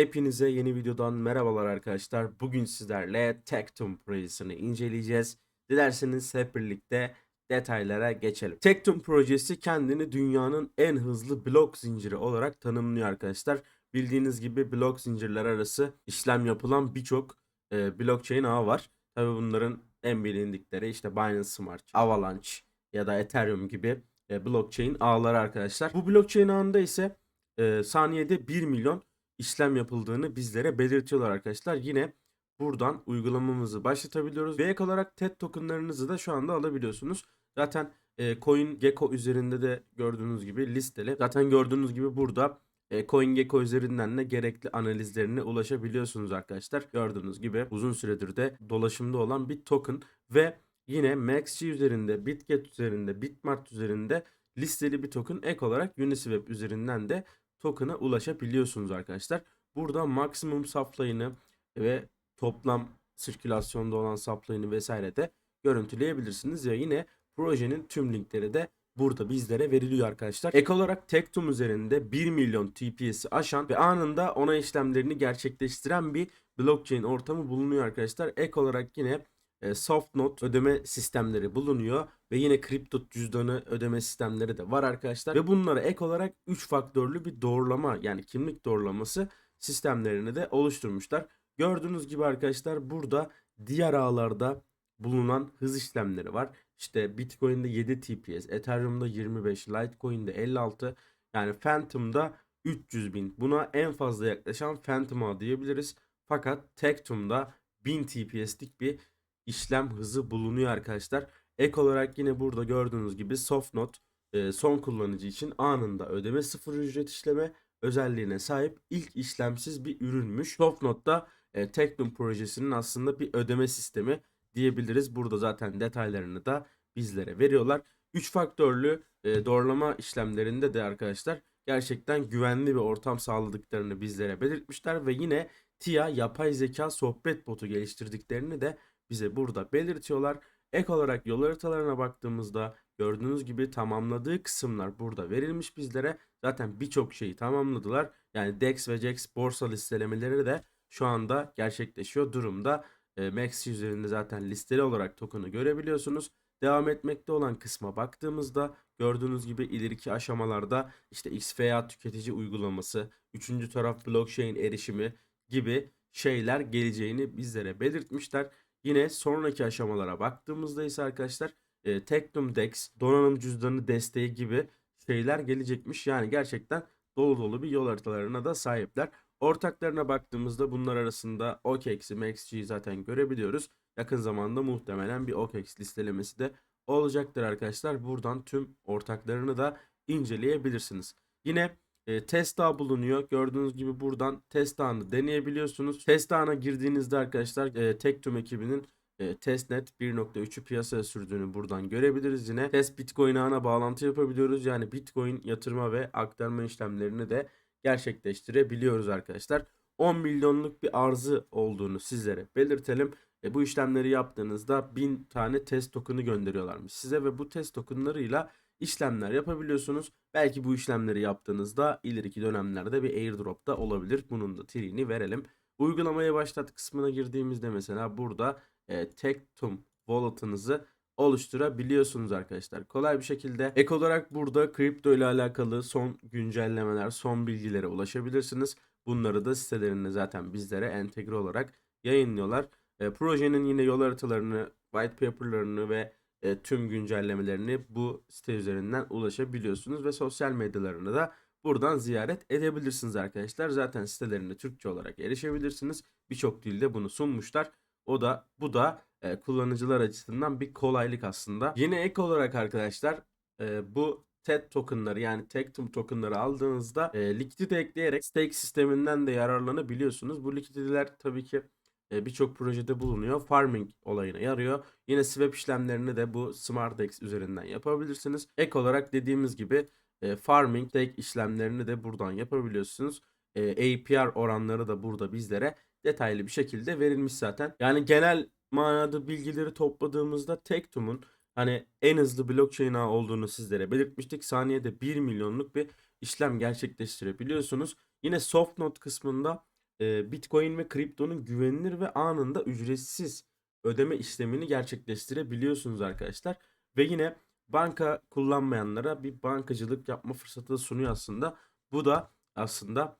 Hepinize yeni videodan merhabalar arkadaşlar. Bugün sizlerle Tektum projesini inceleyeceğiz. Dilerseniz hep birlikte detaylara geçelim. Tektum projesi kendini dünyanın en hızlı blok zinciri olarak tanımlıyor arkadaşlar. Bildiğiniz gibi blok zincirler arası işlem yapılan birçok e, blockchain ağı var. Tabii bunların en bilindikleri işte Binance Smart, Avalanche ya da Ethereum gibi e, blockchain ağları arkadaşlar. Bu blockchain ağında ise e, saniyede 1 milyon işlem yapıldığını bizlere belirtiyorlar arkadaşlar. Yine buradan uygulamamızı başlatabiliyoruz. Ve ek olarak TED tokenlarınızı da şu anda alabiliyorsunuz. Zaten e, CoinGecko üzerinde de gördüğünüz gibi listeli. Zaten gördüğünüz gibi burada e, CoinGecko üzerinden de gerekli analizlerine ulaşabiliyorsunuz arkadaşlar. Gördüğünüz gibi uzun süredir de dolaşımda olan bir token ve yine MaxG üzerinde, Bitget üzerinde, Bitmart üzerinde listeli bir token ek olarak Uniswap üzerinden de token'a ulaşabiliyorsunuz arkadaşlar. Burada maksimum supply'ını ve toplam sirkülasyonda olan supply'ını vesaire de görüntüleyebilirsiniz. Ya yine projenin tüm linkleri de burada bizlere veriliyor arkadaşlar. Ek olarak Tektum üzerinde 1 milyon TPS'i aşan ve anında ona işlemlerini gerçekleştiren bir blockchain ortamı bulunuyor arkadaşlar. Ek olarak yine e, soft node ödeme sistemleri bulunuyor ve yine kripto cüzdanı ödeme sistemleri de var arkadaşlar ve bunlara ek olarak 3 faktörlü bir doğrulama yani kimlik doğrulaması sistemlerini de oluşturmuşlar. Gördüğünüz gibi arkadaşlar burada diğer ağlarda bulunan hız işlemleri var. İşte Bitcoin'de 7 TPS, Ethereum'da 25, Litecoin'de 56 yani Phantom'da 300 bin. Buna en fazla yaklaşan Phantom ağı diyebiliriz. Fakat Tektum'da 1000 TPS'lik bir işlem hızı bulunuyor arkadaşlar. Ek olarak yine burada gördüğünüz gibi Softnode e, son kullanıcı için anında ödeme sıfır ücret işleme özelliğine sahip ilk işlemsiz bir ürünmüş. Softnode'da e, Teknum projesinin aslında bir ödeme sistemi diyebiliriz. Burada zaten detaylarını da bizlere veriyorlar. 3 faktörlü e, doğrulama işlemlerinde de arkadaşlar gerçekten güvenli bir ortam sağladıklarını bizlere belirtmişler ve yine TIA yapay zeka sohbet botu geliştirdiklerini de bize burada belirtiyorlar. Ek olarak yol haritalarına baktığımızda gördüğünüz gibi tamamladığı kısımlar burada verilmiş bizlere. Zaten birçok şeyi tamamladılar. Yani DEX ve JAX borsa listelemeleri de şu anda gerçekleşiyor durumda. E, Maxi üzerinde zaten listeli olarak token'ı görebiliyorsunuz. Devam etmekte olan kısma baktığımızda gördüğünüz gibi ileriki aşamalarda işte XFA tüketici uygulaması, üçüncü taraf blockchain erişimi gibi şeyler geleceğini bizlere belirtmişler. Yine sonraki aşamalara baktığımızda ise arkadaşlar e, Teknum Dex, donanım cüzdanı desteği gibi şeyler gelecekmiş. Yani gerçekten dolu dolu bir yol haritalarına da sahipler. Ortaklarına baktığımızda bunlar arasında OKEX'i, MaxG'yi zaten görebiliyoruz. Yakın zamanda muhtemelen bir OKEX listelemesi de olacaktır arkadaşlar. Buradan tüm ortaklarını da inceleyebilirsiniz. Yine e, test bulunuyor. Gördüğünüz gibi buradan test ağını deneyebiliyorsunuz. Test ağına girdiğinizde arkadaşlar e, Tektum ekibinin e, testnet 1.3'ü piyasaya sürdüğünü buradan görebiliriz. Yine test bitcoin ağına bağlantı yapabiliyoruz. Yani bitcoin yatırma ve aktarma işlemlerini de gerçekleştirebiliyoruz arkadaşlar. 10 milyonluk bir arzı olduğunu sizlere belirtelim. E, bu işlemleri yaptığınızda 1000 tane test token'ı gönderiyorlarmış size ve bu test token'larıyla işlemler yapabiliyorsunuz. Belki bu işlemleri yaptığınızda ileriki dönemlerde bir airdrop da olabilir. Bunun da triğini verelim. Uygulamaya başlat kısmına girdiğimizde mesela burada e, Tektum wallet'ınızı oluşturabiliyorsunuz arkadaşlar. Kolay bir şekilde ek olarak burada kripto ile alakalı son güncellemeler, son bilgilere ulaşabilirsiniz. Bunları da sitelerinde zaten bizlere entegre olarak yayınlıyorlar. E, projenin yine yol haritalarını, white paper'larını ve e, tüm güncellemelerini bu site üzerinden ulaşabiliyorsunuz ve sosyal medyalarını da buradan ziyaret edebilirsiniz arkadaşlar. Zaten sitelerinde Türkçe olarak erişebilirsiniz. Birçok dilde bunu sunmuşlar. O da bu da e, kullanıcılar açısından bir kolaylık aslında. Yine ek olarak arkadaşlar e, bu TED tokenları yani Tektum tokenları aldığınızda e, likidite ekleyerek stake sisteminden de yararlanabiliyorsunuz. Bu likiditeler tabii ki birçok projede bulunuyor. Farming olayına yarıyor. Yine swap işlemlerini de bu SmartX üzerinden yapabilirsiniz. Ek olarak dediğimiz gibi e, farming stake işlemlerini de buradan yapabiliyorsunuz. E, APR oranları da burada bizlere detaylı bir şekilde verilmiş zaten. Yani genel manada bilgileri topladığımızda Tektum'un hani en hızlı blockchain ağı olduğunu sizlere belirtmiştik. Saniyede 1 milyonluk bir işlem gerçekleştirebiliyorsunuz. Yine soft node kısmında Bitcoin ve kriptonun güvenilir ve anında ücretsiz ödeme işlemini gerçekleştirebiliyorsunuz arkadaşlar. Ve yine banka kullanmayanlara bir bankacılık yapma fırsatı da sunuyor aslında. Bu da aslında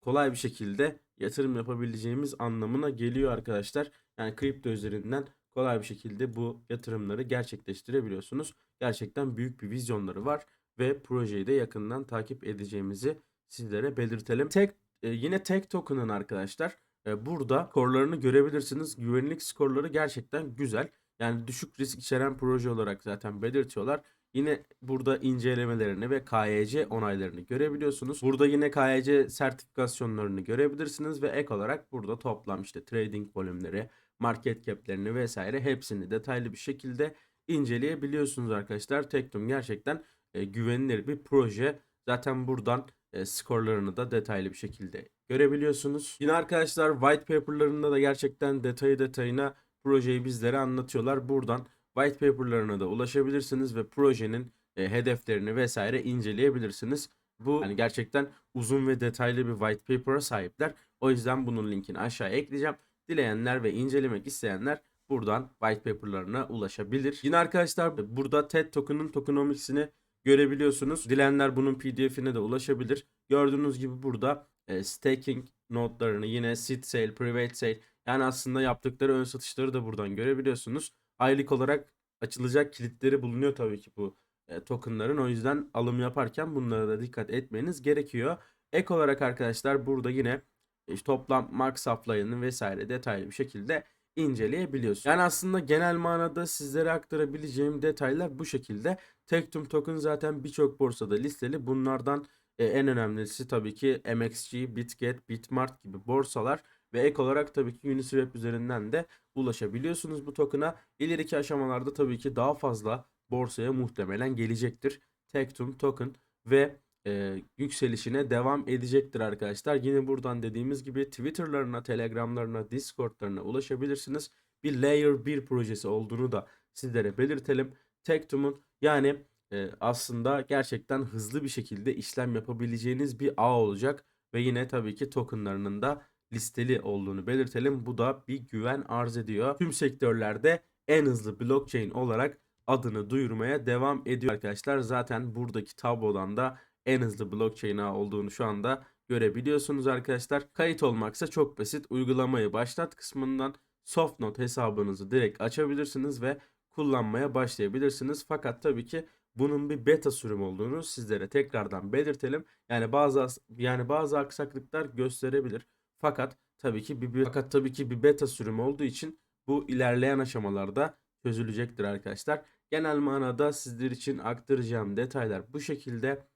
kolay bir şekilde yatırım yapabileceğimiz anlamına geliyor arkadaşlar. Yani kripto üzerinden kolay bir şekilde bu yatırımları gerçekleştirebiliyorsunuz. Gerçekten büyük bir vizyonları var ve projeyi de yakından takip edeceğimizi sizlere belirtelim. Tek e, yine tek token'ın arkadaşlar e, burada skorlarını görebilirsiniz. Güvenlik skorları gerçekten güzel. Yani düşük risk içeren proje olarak zaten belirtiyorlar. Yine burada incelemelerini ve KYC onaylarını görebiliyorsunuz. Burada yine KYC sertifikasyonlarını görebilirsiniz ve ek olarak burada toplam işte trading volümleri, market cap'lerini vesaire hepsini detaylı bir şekilde inceleyebiliyorsunuz arkadaşlar. Tektum gerçekten e, güvenilir bir proje. Zaten buradan e, skorlarını da detaylı bir şekilde görebiliyorsunuz. Yine arkadaşlar white paper'larında da gerçekten detayı detayına projeyi bizlere anlatıyorlar. Buradan white paper'larına da ulaşabilirsiniz ve projenin e, hedeflerini vesaire inceleyebilirsiniz. Bu yani gerçekten uzun ve detaylı bir white paper'a sahipler. O yüzden bunun linkini aşağıya ekleyeceğim. Dileyenler ve incelemek isteyenler buradan white paper'larına ulaşabilir. Yine arkadaşlar burada TED Token'ın tokenomics'ini görebiliyorsunuz. Dileyenler bunun pdf'ine de ulaşabilir. Gördüğünüz gibi burada e, staking notlarını yine seed sale, private sale yani aslında yaptıkları ön satışları da buradan görebiliyorsunuz. Aylık olarak açılacak kilitleri bulunuyor tabii ki bu e, tokenların. O yüzden alım yaparken bunlara da dikkat etmeniz gerekiyor. Ek olarak arkadaşlar burada yine işte toplam max supply'ını vesaire detaylı bir şekilde inceleyebiliyorsunuz. Yani aslında genel manada sizlere aktarabileceğim detaylar bu şekilde. Tektum token zaten birçok borsada listeli. Bunlardan e, en önemlisi tabii ki MXG, Bitget, Bitmart gibi borsalar ve ek olarak tabii ki Uniswap üzerinden de ulaşabiliyorsunuz bu token'a. İleriki aşamalarda tabii ki daha fazla borsaya muhtemelen gelecektir. Tektum token ve e, yükselişine devam edecektir arkadaşlar. Yine buradan dediğimiz gibi Twitter'larına, Telegram'larına, Discord'larına ulaşabilirsiniz. Bir Layer 1 projesi olduğunu da sizlere belirtelim. Tektum'un yani e, aslında gerçekten hızlı bir şekilde işlem yapabileceğiniz bir ağ olacak. Ve yine tabii ki tokenlarının da listeli olduğunu belirtelim. Bu da bir güven arz ediyor. Tüm sektörlerde en hızlı blockchain olarak adını duyurmaya devam ediyor arkadaşlar. Zaten buradaki tablodan da en hızlı blockchain ağı olduğunu şu anda görebiliyorsunuz arkadaşlar. Kayıt olmaksa çok basit. Uygulamayı başlat kısmından Softnode hesabınızı direkt açabilirsiniz ve kullanmaya başlayabilirsiniz. Fakat tabii ki bunun bir beta sürüm olduğunu sizlere tekrardan belirtelim. Yani bazı yani bazı aksaklıklar gösterebilir. Fakat tabii ki bir fakat tabii ki bir beta sürümü olduğu için bu ilerleyen aşamalarda çözülecektir arkadaşlar. Genel manada sizler için aktaracağım detaylar bu şekilde.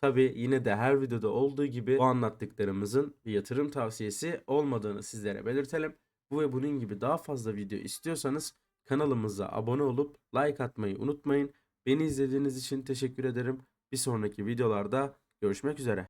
Tabi yine de her videoda olduğu gibi bu anlattıklarımızın bir yatırım tavsiyesi olmadığını sizlere belirtelim. Bu ve bunun gibi daha fazla video istiyorsanız kanalımıza abone olup like atmayı unutmayın. Beni izlediğiniz için teşekkür ederim. Bir sonraki videolarda görüşmek üzere.